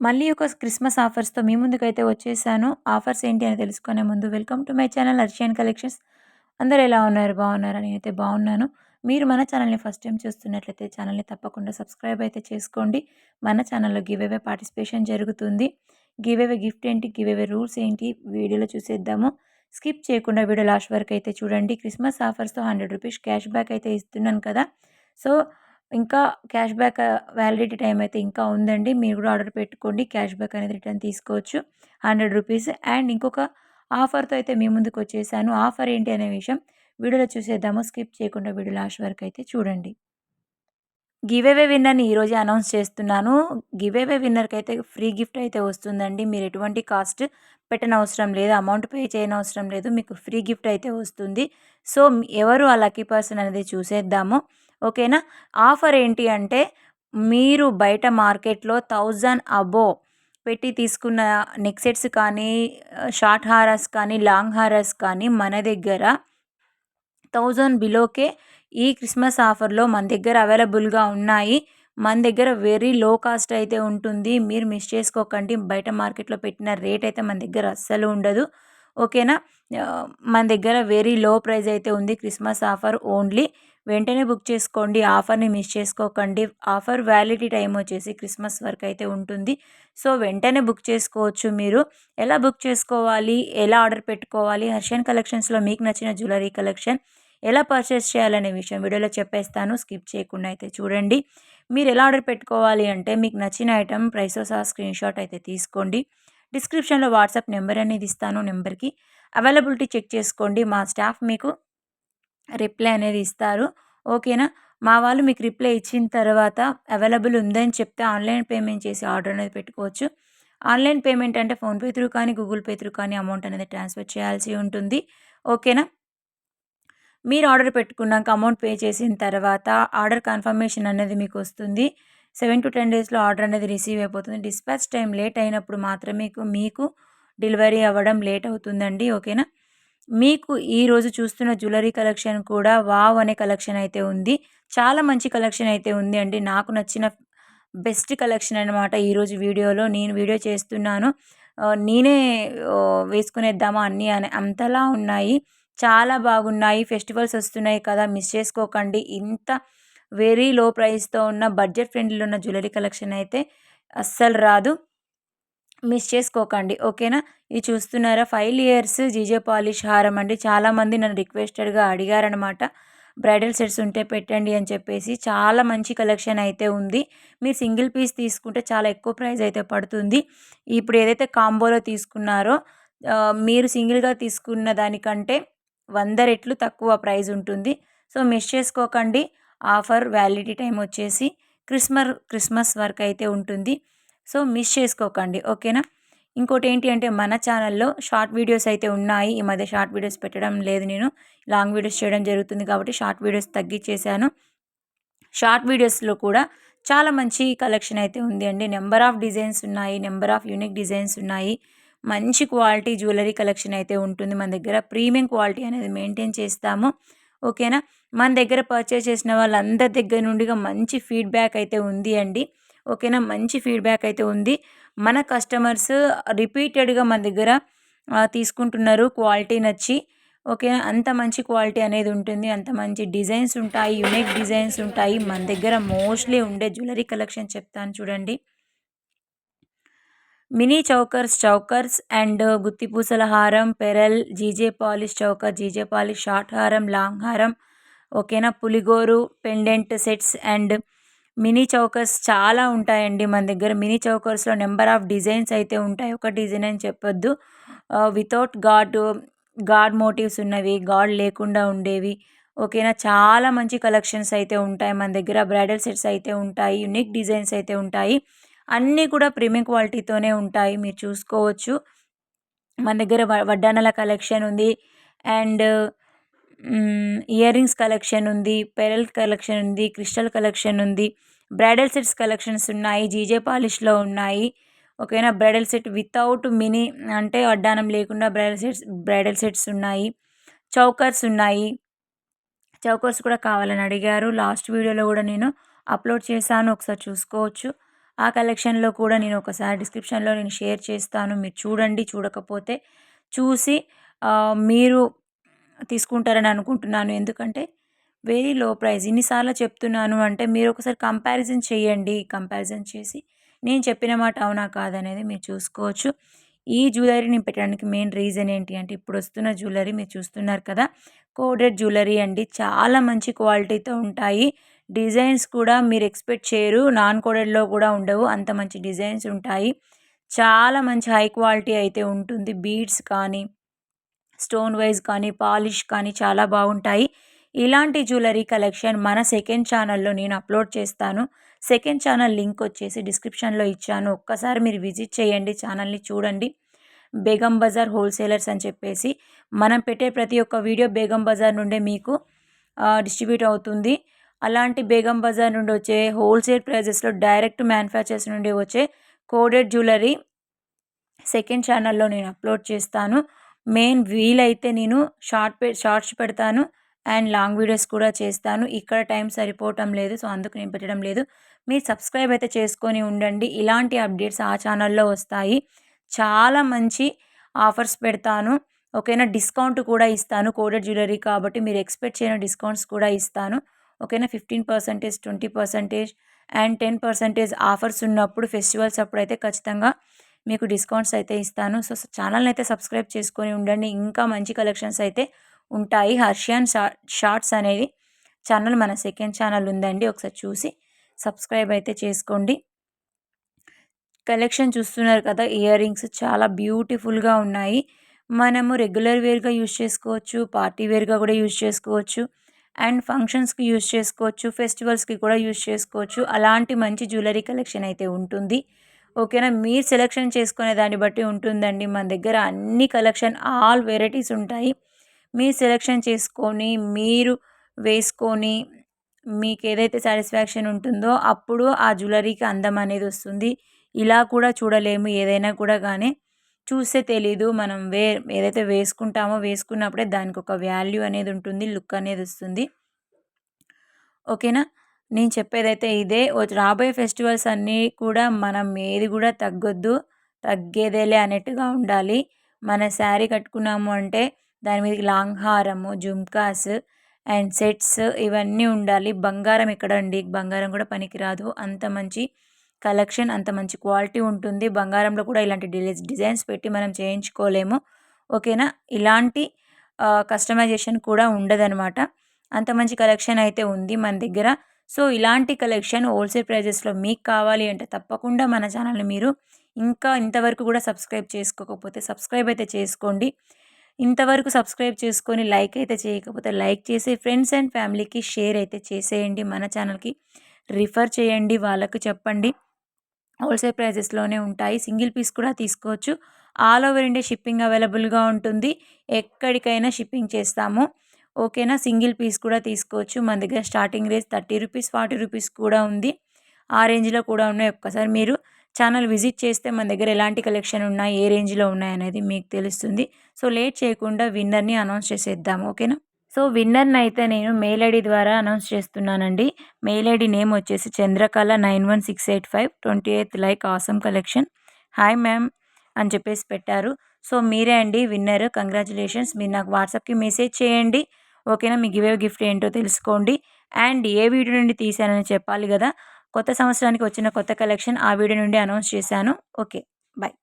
మళ్ళీ ఒక క్రిస్మస్ ఆఫర్స్‌తో మీ ముందుకైతే వచ్చేసాను. ఆఫర్స్ ఏంటి అని తెలుసుకునే ముందు welcome to my channel Arshiyan collections. అందరూ ఎలా ఉన్నారు? బాగున్నారా? నేనైతే బాగున్నాను. మీరు మన ఛానల్‌ని ఫస్ట్ టైం చూస్తున్నట్లయితే ఛానల్‌ని తప్పకుండా సబ్స్క్రైబ్ అయితే చేసుకోండి. మన ఛానల్‌లో గివేవే పార్టిసిపేషన్ జరుగుతుంది. గివేవే గిఫ్ట్ ఏంటి? గివేవే రూల్స్ ఏంటి? వీడియోలో చూసేద్దాము. స్కిప్ చేయకుండా వీడియో లాస్ట్ వరకు అయితే చూడండి. క్రిస్మస్ ఆఫర్స్‌తో హండ్రెడ్ రూపీస్ క్యాష్ బ్యాక్ అయితే ఇస్తున్నాను కదా! సో ఇంకా క్యాష్ బ్యాక్ వ్యాలిడిటీ టైం అయితే ఇంకా ఉందండి. మీరు కూడా ఆర్డర్ పెట్టుకోండి. క్యాష్ బ్యాక్ అనేది రిటర్న్ తీసుకోవచ్చు. హండ్రెడ్ రూపీస్ అండ్ ఇంకొక ఆఫర్‌తో అయితే మీ ముందుకు వచ్చేసాను. ఆఫర్ ఏంటి అనే విషయం వీడియోలో చూసేద్దాము. స్కిప్ చేయకుండా వీడియో లాస్ట్ వరకు అయితే చూడండి. గివేవే విన్నర్‌ని ఈరోజే అనౌన్స్ చేస్తున్నాను. గివేవే విన్నర్‌కి అయితే ఫ్రీ గిఫ్ట్ అయితే వస్తుందండి. మీరు ఎటువంటి కాస్ట్ పెట్టనవసరం లేదు. అమౌంట్ పే చేయనవసరం లేదు. మీకు ఫ్రీ గిఫ్ట్ అయితే వస్తుంది. సో ఎవరు ఆ లక్కీ పర్సన్ అనేది చూసేద్దాము. ఓకేనా? ఆఫర్ ఏంటి అంటే మీరు బయట మార్కెట్లో థౌజండ్ అబోవ్ పెట్టి తీసుకున్న నెక్సెట్స్ కానీ షార్ట్ హారర్స్ కానీ లాంగ్ హారర్స్ కానీ మన దగ్గర థౌజండ్ బిలోకే ఈ క్రిస్మస్ ఆఫర్లో మన దగ్గర అవైలబుల్గా ఉన్నాయి. మన దగ్గర వెరీ లో కాస్ట్ అయితే ఉంటుంది. మీరు మిస్ చేసుకోకండి. బయట మార్కెట్లో పెట్టిన రేట్ అయితే మన దగ్గర అస్సలు ఉండదు. ఓకేనా? మన దగ్గర వెరీ లో ప్రైస్ అయితే ఉంది క్రిస్మస్ ఆఫర్ ఓన్లీ. వెంటనే బుక్ చేసుకోండి. ఆఫర్ని మిస్ చేసుకోకండి. ఆఫర్ వ్యాలిడిటీ టైం వచ్చేసి క్రిస్మస్ వరకు అయితే ఉంటుంది. సో వెంటనే బుక్ చేసుకోవచ్చు మీరు. ఎలా బుక్ చేసుకోవాలి? ఎలా ఆర్డర్ పెట్టుకోవాలి? హర్షన్ కలెక్షన్స్లో మీకు నచ్చిన జ్యువెలరీ కలెక్షన్ ఎలా పర్చేస్ చేయాలనే విషయం వీడియోలో చెప్పేస్తాను. స్కిప్ చేయకుండా అయితే చూడండి. మీరు ఎలా ఆర్డర్ పెట్టుకోవాలి అంటే మీకు నచ్చిన ఐటమ్ ప్రైస్ సహా స్క్రీన్ షాట్ అయితే తీసుకోండి. డిస్క్రిప్షన్లో వాట్సాప్ నెంబర్ అనేది ఇస్తాను. నెంబర్కి అవైలబిలిటీ చెక్ చేసుకోండి. మా స్టాఫ్ మీకు రిప్లై అనేది ఇస్తారు. ఓకేనా? మా వాళ్ళు మీకు రిప్లై ఇచ్చిన తర్వాత అవైలబుల్ ఉందని చెప్తే ఆన్లైన్ పేమెంట్ చేసి ఆర్డర్ అనేది పెట్టుకోవచ్చు. ఆన్లైన్ పేమెంట్ అంటే ఫోన్పే త్రూ కానీ గూగుల్ పే త్రూ కానీ అమౌంట్ అనేది ట్రాన్స్ఫర్ చేయాల్సి ఉంటుంది. ఓకేనా? మీరు ఆర్డర్ పెట్టుకున్నాక అమౌంట్ పే చేసిన తర్వాత ఆర్డర్ కన్ఫర్మేషన్ అనేది మీకు వస్తుంది. సెవెన్ టు టెన్ డేస్లో ఆర్డర్ అనేది రిసీవ్ అయిపోతుంది. డిస్పాచ్ టైం లేట్ అయినప్పుడు మాత్రమే మీకు డెలివరీ అవ్వడం లేట్ అవుతుందండి. ఓకేనా? మీకు ఈరోజు చూస్తున్న జ్యువెలరీ కలెక్షన్ కూడా వావ్ అనే కలెక్షన్ అయితే ఉంది. చాలా మంచి కలెక్షన్ అయితే ఉంది అండి. నాకు నచ్చిన బెస్ట్ కలెక్షన్ అనమాట ఈరోజు వీడియోలో. నేను వీడియో చేస్తున్నాను. నేనే వేసుకునేద్దామా అన్నీ అని అంతలా ఉన్నాయి. చాలా బాగున్నాయి. ఫెస్టివల్స్ వస్తున్నాయి కదా మిస్ చేసుకోకండి. ఇంత వెరీ లో ప్రైస్తో ఉన్న బడ్జెట్ ఫ్రెండ్లీలో ఉన్న జ్యువెలరీ కలెక్షన్ అయితే అస్సలు రాదు. మిస్ చేసుకోకండి ఓకేనా? ఇది చూస్తున్నారా? ఫైవ్ ఇయర్స్ జీజే పాలిష్ హారం అండి. చాలామంది నన్ను రిక్వెస్టెడ్గా అడిగారనమాట బ్రైడల్ సెట్స్ ఉంటే పెట్టండి అని చెప్పేసి చాలా మంచి కలెక్షన్ అయితే ఉంది. మీరు సింగిల్ పీస్ తీసుకుంటే చాలా ఎక్కువ ప్రైస్ అయితే పడుతుంది. ఇప్పుడు ఏదైతే కాంబోలో తీసుకున్నారో మీరు సింగిల్గా తీసుకున్న దానికంటే వంద రెట్లు తక్కువ ప్రైస్ ఉంటుంది. సో మిస్ చేసుకోకండి. ఆఫర్ వ్యాలిడిటీ టైం వచ్చేసి క్రిస్మస్ క్రిస్మస్ వరకు అయితే ఉంటుంది. సో మిస్ చేసుకోకండి ఓకేనా? ఇంకోటి ఏంటి అంటే మన ఛానల్లో షార్ట్ వీడియోస్ అయితే ఉన్నాయి. ఈ మధ్య షార్ట్ వీడియోస్ పెట్టడం లేదు నేను. లాంగ్ వీడియోస్ చేయడం జరుగుతుంది కాబట్టి షార్ట్ వీడియోస్ తగ్గించేశాను. షార్ట్ వీడియోస్లో కూడా చాలా మంచి కలెక్షన్ అయితే ఉంది అండి. నెంబర్ ఆఫ్ డిజైన్స్ ఉన్నాయి నెంబర్ ఆఫ్ యూనిక్ డిజైన్స్ ఉన్నాయి. మంచి క్వాలిటీ జ్యువెలరీ కలెక్షన్ అయితే ఉంటుంది. మన దగ్గర ప్రీమియం క్వాలిటీ అనేది మెయింటైన్ చేస్తాము ఓకేనా? మన దగ్గర పర్చేస్ చేసిన వాళ్ళందరి దగ్గర నుండిగా మంచి ఫీడ్బ్యాక్ అయితే ఉంది అండి. ఓకేనా? మంచి ఫీడ్బ్యాక్ అయితే ఉంది. మన కస్టమర్స్ రిపీటెడ్గా మన దగ్గర తీసుకుంటున్నారు క్వాలిటీ నచ్చి. ఓకేనా? అంత మంచి క్వాలిటీ అనేది ఉంటుంది. అంత మంచి డిజైన్స్ ఉంటాయి. యునిక్ డిజైన్స్ ఉంటాయి. మన దగ్గర మోస్ట్లీ ఉండే జ్యువెలరీ కలెక్షన్ చెప్తాను చూడండి. మినీ చౌకర్స్ చౌకర్స్ అండ్ గుత్తిపూసల హారం pearl GJ polish choker GJ polish short హారం లాంగ్ హారం ఓకేనా? పులిగోరు pendant sets and mini chokers చాలా ఉంటాయండి మన దగ్గర. మినీ చౌకర్స్లో నెంబర్ ఆఫ్ డిజైన్స్ అయితే ఉంటాయి. ఒక డిజైన్ అని చెప్పొద్దు. వితౌట్ గాడ్ గాడ్ మోటివ్స్ ఉన్నవి గాడ్ లేకుండా ఉండేవి. ఓకేనా? చాలా మంచి కలెక్షన్స్ అయితే ఉంటాయి మన దగ్గర. బ్రైడల్ సెట్స్ అయితే ఉంటాయి. యునిక్ డిజైన్స్ అయితే ఉంటాయి. అన్నీ కూడా ప్రీమియం క్వాలిటీతోనే ఉంటాయి. మీరు చూసుకోవచ్చు. మన దగ్గర వడ్డానల కలెక్షన్ ఉంది. అండ్ ఇయర్ రింగ్స్ కలెక్షన్ ఉంది పెరల్ కలెక్షన్ ఉంది క్రిస్టల్ కలెక్షన్ ఉంది బ్రైడల్ సెట్స్ కలెక్షన్స్ ఉన్నాయి జీజే పాలిష్లో ఉన్నాయి. ఓకేనా? బ్రైడల్ సెట్ వితౌట్ మినీ అంటే అడ్డానం లేకుండా బ్రైడల్ సెట్స్ బ్రైడల్ సెట్స్ ఉన్నాయి. చౌకర్స్ ఉన్నాయి. చౌకర్స్ కూడా కావాలని అడిగారు. లాస్ట్ వీడియోలో కూడా నేను అప్లోడ్ చేశాను. ఒకసారి చూసుకోవచ్చు. ఆ కలెక్షన్లో కూడా నేను ఒకసారి డిస్క్రిప్షన్లో నేను షేర్ చేస్తాను. మీరు చూడండి చూడకపోతే చూసి మీరు తీసుకుంటారని అనుకుంటున్నాను. ఎందుకంటే వెరీ లో ప్రైస్. ఇన్నిసార్లు చెప్తున్నాను అంటే మీరు ఒకసారి కంపారిజన్ చేయండి. కంపారిజన్ చేసి నేను చెప్పిన మాట అవునా కాదనేది మీరు చూసుకోవచ్చు. ఈ జ్యువెలరీ నేను పెట్టడానికి మెయిన్ రీజన్ ఏంటి అంటే ఇప్పుడు వస్తున్న జ్యువెలరీ మీరు చూస్తున్నారు కదా కోడెడ్ జ్యువెలరీ అండి. చాలా మంచి క్వాలిటీతో ఉంటాయి. డిజైన్స్ కూడా మీరు ఎక్స్పెక్ట్ చేయరు. నాన్ కోడెడ్లో కూడా ఉండవు. అంత మంచి డిజైన్స్ ఉంటాయి. చాలా మంచి హై క్వాలిటీ అయితే ఉంటుంది. బీడ్స్ కానీ స్టోన్ వైజ్ కానీ పాలిష్ కానీ చాలా బాగుంటాయి. ఇలాంటి జ్యువెలరీ కలెక్షన్ మన సెకండ్ ఛానల్లో నేను అప్లోడ్ చేస్తాను. సెకండ్ ఛానల్ లింక్ వచ్చేసి డిస్క్రిప్షన్లో ఇచ్చాను. ఒక్కసారి మీరు విజిట్ చేయండి ఛానల్ని చూడండి. బేగం బజార్ హోల్సేలర్స్ అని చెప్పేసి మనం పెట్టే ప్రతి ఒక్క వీడియో బేగం బజార్ నుండే మీకు డిస్ట్రిబ్యూట్ అవుతుంది. అలాంటి బేగం బజార్ నుండి వచ్చే హోల్సేల్ ప్రైజెస్లో డైరెక్ట్ మ్యానుఫ్యాక్చర్స్ నుండి వచ్చే కోడెడ్ జ్యువెలరీ సెకండ్ ఛానల్లో నేను అప్లోడ్ చేస్తాను. మెయిన్ వీలైతే నేను షార్ట్ పె షార్ట్స్ పెడతాను అండ్ లాంగ్ వీడియోస్ కూడా చేస్తాను. ఇక్కడ టైం సరిపోవటం లేదు సో అందుకు నేను పెట్టడం లేదు. మీరు సబ్స్క్రైబ్ అయితే చేసుకొని ఉండండి. ఇలాంటి అప్డేట్స్ ఆ ఛానల్లో వస్తాయి. చాలా మంచి ఆఫర్స్ పెడతాను. ఓకేనా? డిస్కౌంట్ కూడా ఇస్తాను. కోడెడ్ జ్యువెలరీ కాబట్టి మీరు ఎక్స్పెక్ట్ చేయని డిస్కౌంట్స్ కూడా ఇస్తాను. ఓకేనా? Fifteen percentage twenty percentage and ten percentage offers ఉన్నప్పుడు ఫెస్టివల్స్ అప్పుడు అయితే ఖచ్చితంగా మీకు డిస్కౌంట్స్ అయితే ఇస్తాను. సో ఛానల్ని అయితే సబ్స్క్రైబ్ చేసుకొని ఉండండి. ఇంకా మంచి కలెక్షన్స్ అయితే ఉంటాయి. హర్షియన్ షార్ట్స్ అనేది ఛానల్ మన సెకండ్ ఛానల్ ఉందండి. ఒకసారి చూసి సబ్స్క్రైబ్ అయితే చేసుకోండి. కలెక్షన్ చూస్తున్నారు కదా ఇయర్ రింగ్స్ చాలా బ్యూటిఫుల్గా ఉన్నాయి. మనము రెగ్యులర్ వేర్గా యూజ్ చేసుకోవచ్చు పార్టీ వేర్గా కూడా యూజ్ చేసుకోవచ్చు అండ్ ఫంక్షన్స్కి యూజ్ చేసుకోవచ్చు ఫెస్టివల్స్కి కూడా యూజ్ చేసుకోవచ్చు. అలాంటి మంచి జ్యువెలరీ కలెక్షన్ అయితే ఉంటుంది. ఓకేనా? మీరు సెలెక్షన్ చేసుకునే దాన్ని బట్టి ఉంటుందండి. మన దగ్గర అన్ని కలెక్షన్ ఆల్ వెరైటీస్ ఉంటాయి. మీరు సెలెక్షన్ చేసుకొని మీరు వేసుకొని మీకు ఏదైతే సాటిస్ఫాక్షన్ ఉంటుందో అప్పుడు ఆ జ్యువెలరీకి అందం అనేది వస్తుంది. ఇలా కూడా చూడలేము ఏదైనా కూడా కానీ చూస్తే తెలీదు మనం వే ఏదైతే వేసుకుంటామో వేసుకున్నప్పుడే దానికి ఒక వాల్యూ అనేది ఉంటుంది లుక్ అనేది వస్తుంది. ఓకేనా? నేను చెప్పేదైతే ఇదే. రాబోయే ఫెస్టివల్స్ అన్నీ కూడా మనం ఏది కూడా తగ్గొద్దు తగ్గేదేలే అన్నట్టుగా ఉండాలి. మన శారీ కట్టుకున్నాము అంటే దాని మీద లాంగ్ హారము జుమ్కాస్ అండ్ సెట్స్ ఇవన్నీ ఉండాలి. బంగారం ఎక్కడండి బంగారం కూడా పనికిరాదు. అంత మంచి కలెక్షన్ అంత మంచి క్వాలిటీ ఉంటుంది. బంగారంలో కూడా ఇలాంటి డిజైన్స్ పెట్టి మనం చేయించుకోలేము. ఓకేనా? ఇలాంటి కస్టమైజేషన్ కూడా ఉండదనమాట అంత మంచి కలెక్షన్ అయితే ఉంది మన దగ్గర. సో ఇలాంటి కలెక్షన్ హోల్సేల్ ప్రైజెస్లో మీకు కావాలి అంటే తప్పకుండా మన ఛానల్ని మీరు ఇంకా ఇంతవరకు కూడా సబ్స్క్రైబ్ చేసుకోకపోతే సబ్స్క్రైబ్ అయితే చేసుకోండి. ఇంతవరకు సబ్స్క్రైబ్ చేసుకొని లైక్ అయితే చేయకపోతే లైక్ చేసి ఫ్రెండ్స్ అండ్ ఫ్యామిలీకి షేర్ అయితే చేసేయండి. మన ఛానల్కి రిఫర్ చేయండి వాళ్ళకు చెప్పండి. హోల్సేల్ ప్రైజెస్లోనే ఉంటాయి. సింగిల్ పీస్ కూడా తీసుకోవచ్చు. ఆల్ ఓవర్ ఇండియా షిప్పింగ్ అవైలబుల్గా ఉంటుంది. ఎక్కడికైనా షిప్పింగ్ చేస్తాము. ఓకేనా? సింగిల్ పీస్ కూడా తీసుకోవచ్చు. మన దగ్గర starting range thirty rupees forty rupees కూడా ఉంది. ఆ రేంజ్లో కూడా ఉన్నాయి. ఒక్కసారి మీరు ఛానల్ విజిట్ చేస్తే మన దగ్గర ఎలాంటి కలెక్షన్ ఉన్నాయి ఏ రేంజ్లో ఉన్నాయి అనేది మీకు తెలుస్తుంది. సో లేట్ చేయకుండా విన్నర్ని అనౌన్స్ చేసేద్దాం. ఓకేనా? సో విన్నర్ని అయితే నేను మెయిల్ ఐడి ద్వారా అనౌన్స్ చేస్తున్నానండి. మెయిల్ ఐడి నేమ్ వచ్చేసి Chandrakala nine one six eight five twenty eighth like awesome collection. Hi ma'am అని చెప్పేసి పెట్టారు. సో మీరే అండి విన్నర్. కంగ్రాచులేషన్స్. మీరు నాకు వాట్సాప్కి మెసేజ్ చేయండి. ఓకేనా? మీ గివే గిఫ్ట్ ఏంటో తెలుసుకోండి. అండ్ ఏ వీడియో నుండి తీశానని చెప్పాలి కదా? కొత్త సంవత్సరానికి వచ్చిన కొత్త కలెక్షన్ ఆ వీడియో నుండి అనౌన్స్ చేశాను. ఓకే. బాయ్